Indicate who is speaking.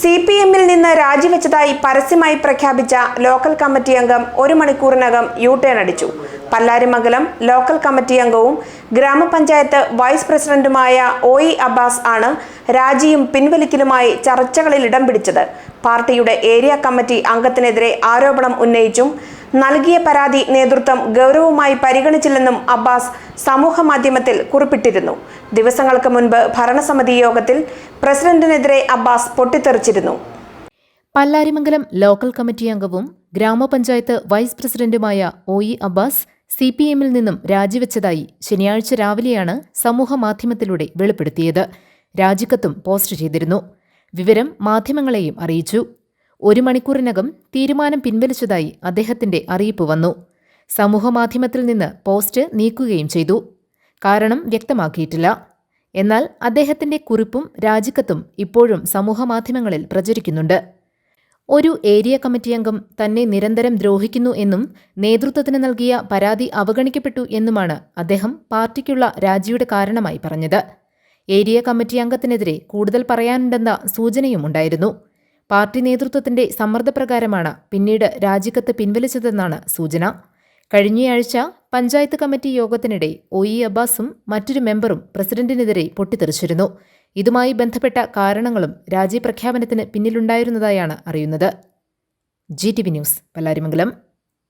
Speaker 1: C P എമ്മിൽ നിന്ന് രാജിവെച്ചതായി പരസ്യമായി പ്രഖ്യാപിച്ച ലോക്കൽ കമ്മിറ്റി അംഗം ഒരു മണിക്കൂറിനകം യു ടേൺ അടിച്ചു. പല്ലാരിമംഗലം ലോക്കൽ കമ്മിറ്റി അംഗവും ഗ്രാമപഞ്ചായത്ത് വൈസ് പ്രസിഡന്റുമായ ഒ ഇ അബ്ബാസ് ആണ് രാജിയും പിൻവലിക്കലുമായി ചർച്ചകളിൽ ഇടം പിടിച്ചത്. പാർട്ടിയുടെ ഏരിയ കമ്മിറ്റി അംഗത്തിനെതിരെ ആരോപണം ഉന്നയിച്ചും നൽകിയ പരാതി നേതൃത്വം ഗൗരവമായി പരിഗണിച്ചില്ലെന്നും അബ്ബാസ് സമൂഹ മാധ്യമത്തിൽ കുറിപ്പിട്ടിരുന്നു. ദിവസങ്ങൾക്ക് മുൻപ് ഭരണസമിതി യോഗത്തിൽ പ്രസിഡന്റിനെതിരെ അബ്ബാസ് പൊട്ടിത്തെറിച്ചിരുന്നു.
Speaker 2: പല്ലാരിമംഗലം ലോക്കൽ കമ്മിറ്റി അംഗവും ഗ്രാമപഞ്ചായത്ത് വൈസ് പ്രസിഡന്റുമായ O E Abbas C P എമ്മിൽ നിന്നും രാജിവെച്ചതായി ശനിയാഴ്ച രാവിലെയാണ് സമൂഹമാധ്യമത്തിലൂടെ വെളിപ്പെടുത്തിയത്. രാജിക്കത്തും പോസ്റ്റ് ചെയ്തിരുന്നു. വിവരം മാധ്യമങ്ങളെയും അറിയിച്ചു. ഒരു മണിക്കൂറിനകം തീരുമാനം പിൻവലിച്ചതായി അദ്ദേഹത്തിന്റെ അറിയിപ്പ് വന്നു. സമൂഹമാധ്യമത്തിൽ നിന്ന് പോസ്റ്റ് നീക്കുകയും ചെയ്തു. കാരണം വ്യക്തമാക്കിയിട്ടില്ല. എന്നാൽ അദ്ദേഹത്തിന്റെ കുറിപ്പും രാജിക്കത്തും ഇപ്പോഴും സമൂഹമാധ്യമങ്ങളിൽ പ്രചരിക്കുന്നുണ്ട്. ഒരു ഏരിയ കമ്മിറ്റി അംഗം തന്നെ നിരന്തരം ദ്രോഹിക്കുന്നു എന്നും നേതൃത്വത്തിന് നൽകിയ പരാതി അവഗണിക്കപ്പെട്ടു എന്നുമാണ് അദ്ദേഹം പാർട്ടിക്കുള്ള രാജിയുടെ കാരണമായി പറഞ്ഞത്. ഏരിയ കമ്മിറ്റി അംഗത്തിനെതിരെ കൂടുതൽ പറയാനുണ്ടെന്ന സൂചനയുമുണ്ടായിരുന്നു. പാർട്ടി നേതൃത്വത്തിന്റെ സമ്മർദ്ദപ്രകാരമാണ് പിന്നീട് രാജിക്കത്ത് പിൻവലിച്ചതെന്നാണ് സൂചന. കഴിഞ്ഞയാഴ്ച പഞ്ചായത്ത് കമ്മിറ്റി യോഗത്തിനിടെ ഒ ഇ അബ്ബാസും മറ്റൊരു മെമ്പറും പ്രസിഡന്റിനെതിരെ പൊട്ടിത്തെറിച്ചിരുന്നു. ഇതുമായി ബന്ധപ്പെട്ട കാരണങ്ങളും രാജി പ്രഖ്യാപനത്തിന് പിന്നിലുണ്ടായിരുന്നതായാണ് അറിയുന്നത്. G T V news Pallarimangalam